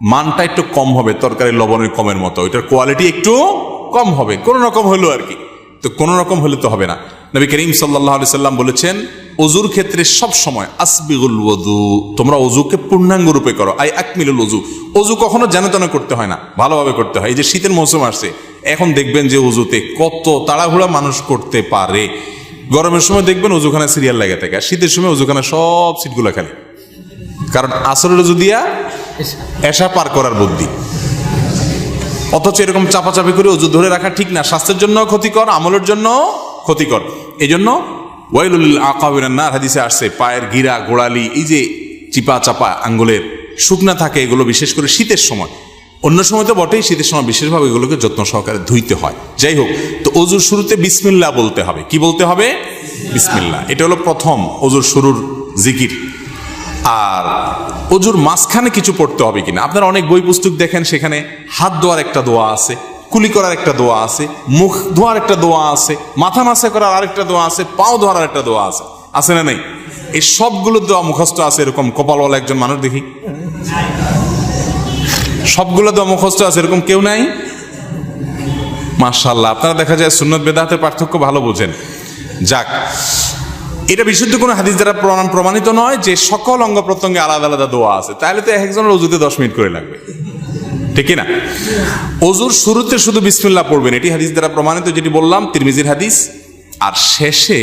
মানটা একটু কম হবে তরকারি লবণের কমের মতো, ওইটার কোয়ালিটি একটু কম হবে, কোনো রকম হলো আর কি। তো কোনো রকম হলে তো হবে না। নবী করিম সাল্লাহ আলি সাল্লাম বলেছেন অজুর ক্ষেত্রে সব সময় আসবিগুল ওজু তোমরা অজুকে পূর্ণাঙ্গ রূপে করো, আই আকমিলুল অজু অজু কখনো যেন তেন করতে হয় না, ভালোভাবে করতে হয়। এই যে শীতের মৌসুম আসছে, এখন দেখবেন যে অজুতে কত তাড়াহুড়া মানুষ করতে পারে। গরমের সময় দেখবেন অজুখানা সিরিয়াল লাগে থাকে, আর শীতের সময় অজুখানা সব সিটগুলো খালি। কারণ আসরের অজু দিয়া এসা পার করার বুদ্ধি। অথচ এরকম চাপাচাপি করে অজু ধরে রাখা ঠিক না। স্বাস্থ্যের জন্য ক্ষতিকর, আমলের জন্য ক্ষতিকর। এই জন্য ওয়াইলুল আকাবিনার হাদিসে আসছে, পায়ের গিরা, গোড়ালি, এই যে চিপা চাপা আঙ্গুলের শুকনা থাকে, এগুলো বিশেষ করে শীতের সময়। অন্য সময় তো বটেই, শীতের সময় বিশেষভাবে এগুলোকে যত্ন সহকারে ধুইতে হয়। যাই হোক, তো অজুর শুরুতে বিসমিল্লা বলতে হবে। কি বলতে হবে? বিসমিল্লা এটা হলো প্রথম অজুর শুরুর জিকির। আর অজুর মাঝখানে কিছু পড়তে হবে কিনা? আপনারা অনেক বই পুস্তক দেখেন, সেখানে হাত ধোয়ার একটা দোয়া আছে, কুলি করার একটা দোয়া আছে, মুখ ধোয়ার একটা দোয়া আছে, মাথা মাসা করার আরেকটা দোয়া আছে, পাও ধোয়ার একটা দোয়া আছে। আছে না নেই? এই সবগুলো দোয়া মুখস্থ আছে এরকম কপালওয়ালা একজন মানুষ দেখি। সবগুলো দোয়া মুখস্থ আছে এরকম কেউ নাই? মার্শাল্লাহ আপনারা দেখা যায় সুন্নত বেদাতের পার্থক্য ভালো বোঝেন। যাক এটা বিশুদ্ধ কোনো হাদিস দ্বারা প্রমাণ প্রমাণিত নয় যে সকল অঙ্গ প্রত্যঙ্গে আলাদা আলাদা দোয়া আছে। তাহলে তো এক একজনের অজুতে দশ মিনিট করে লাগবে। ঠিক না? অজুর শুরুতে শুধু বিসমিল্লাহ পড়বেন, এটি হাদিস দ্বারা প্রমাণিত, যেটি বললাম, তিরমিজির হাদিস। আর শেষে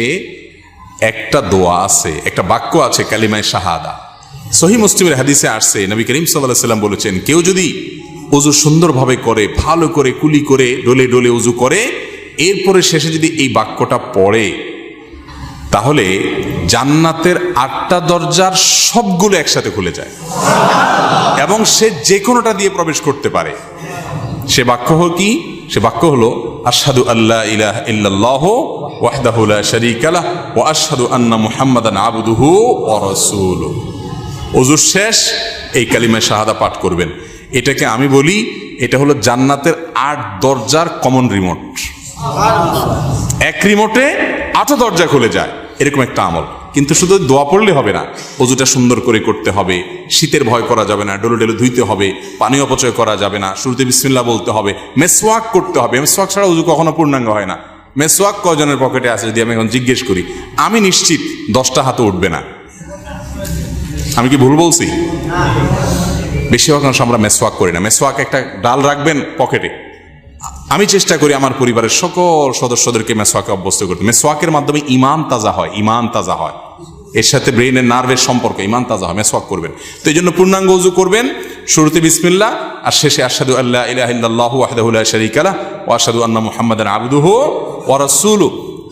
একটা দোয়া আছে, একটা বাক্য আছে, কালিমায় শাহাদা। সহি মুসলিমের হাদিসে আসছে, নবী করিম সাল্লাহ সাল্লাম বলেছেন, কেউ যদি অজু সুন্দরভাবে করে, ভালো করে, কুলি করে, ডোলে ডোলে উজু করে, এরপরে শেষে যদি এই বাক্যটা পড়ে তাহলে জান্নাতের আটটা দরজার সবগুলো একসাথে খুলে যায়। এবং সে যে কোনোটা দিয়ে প্রবেশ করতে পারে। সে বাক্য হল কি? সে বাক্য হলো আসাদু আল্লাহ ইলাহ ইল্লাল্লাহ ওয়াহদাহু লা শারীকা লাহ ওয়া আশহাদু আন্না মুহাম্মাদান আবদুহু ওয়া রাসূলুহু। ওজুর শেষ, এই কালিমায় শাহাদা পাঠ করবেন। এটাকে আমি বলি, এটা হলো জান্নাতের আট দরজার কমন রিমোট এক রিমোটে আটও দরজা খুলে যায়। এরকম একটা আমল। কিন্তু শুধু দোয়া পড়লে হবে না, অজুটা সুন্দর করে করতে হবে, শীতের ভয় করা যাবে না, ডলো ডেলো ধুইতে হবে পানি অপচয় করা যাবে না, শুরুতে বিসমিল্লা বলতে হবে, মেসওয়াক করতে হবে। মেসওয়াক ছাড়া উজু কখনো পূর্ণাঙ্গ হয় না। মেসওয়াক কজনের পকেটে আছে যদি আমি এখন জিজ্ঞেস করি? আমি নিশ্চিত দশটা হাতে উঠবে না। আমি কি ভুল বলছি? বেশিরভাগ মানুষ আমরা মেসওয়াক করি না। মেসওয়াক একটা ডাল রাখবেন পকেটে। আমি চেষ্টা করি আমার পরিবারের সকল সদস্যদেরকে মেসোয়াকে অভ্যস্ত করতে। মেসওয়াকের মাধ্যমে ইমান তাজা হয়, ইমান তাজা হয়। এর সাথে ব্রেনের নার্ভের সম্পর্ক, ইমান তাজা হয় মেসওয়াক করবেন। তো এই জন্য পূর্ণাঙ্গ উজু করবেন, শুরুতে বিসমিল্লা আর শেষে আসাদু আল্লাহ ইলাহ ইল্লাল্লাহ ওয়াহদাহু লা শারীকা লাহ ওয়া আশহাদু আন্না মুহাম্মাদান আবদুহু ওয়া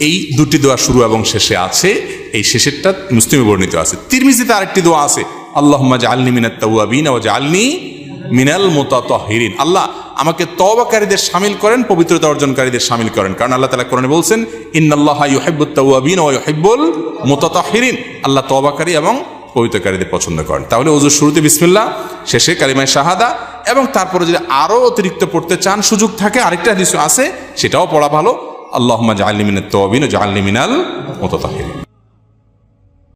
এই দুটি দোয়া শুরু এবং শেষে আছে, এই শেষেরটা মুসলিমে বর্ণিত আছে। তিরমিজিতে আরেকটি দোয়া আছে আল্লাহ আল্লাহুম্মা জাআলনি মিনাত তাওয়াবিন ওয়া জাআলনি মিনাল মুতাতাহিরিন। আল্লাহ আমাকে তওবাকারীদের সামিল করেন, পবিত্রতা অর্জনকারীদের সামিল করেন। কারণ আল্লাহ তাআলা কোরআনে বলছেন, ইন্নাল্লাহা ইউহিব্বুত তাওয়াবিন ওয়া ইউহিব্বুল মুতাতাহিরিন। আল্লাহ তওবাকারী এবং পবিত্রকারীদের পছন্দ করেন। তাহলে ওজুর শুরুতে বিসমিল্লাহ, শেষে কালিমায় শাহাদা, এবং তারপরে যদি আরও অতিরিক্ত পড়তে চান, সুযোগ থাকে, আরেকটা হাদিস আছে, সেটাও পড়া ভালো। আল্লাহুম্মা জাআলনি মিনাত তাওয়াবিন ওয়া জাআলনি মিনাল মুতাতাহিরিন।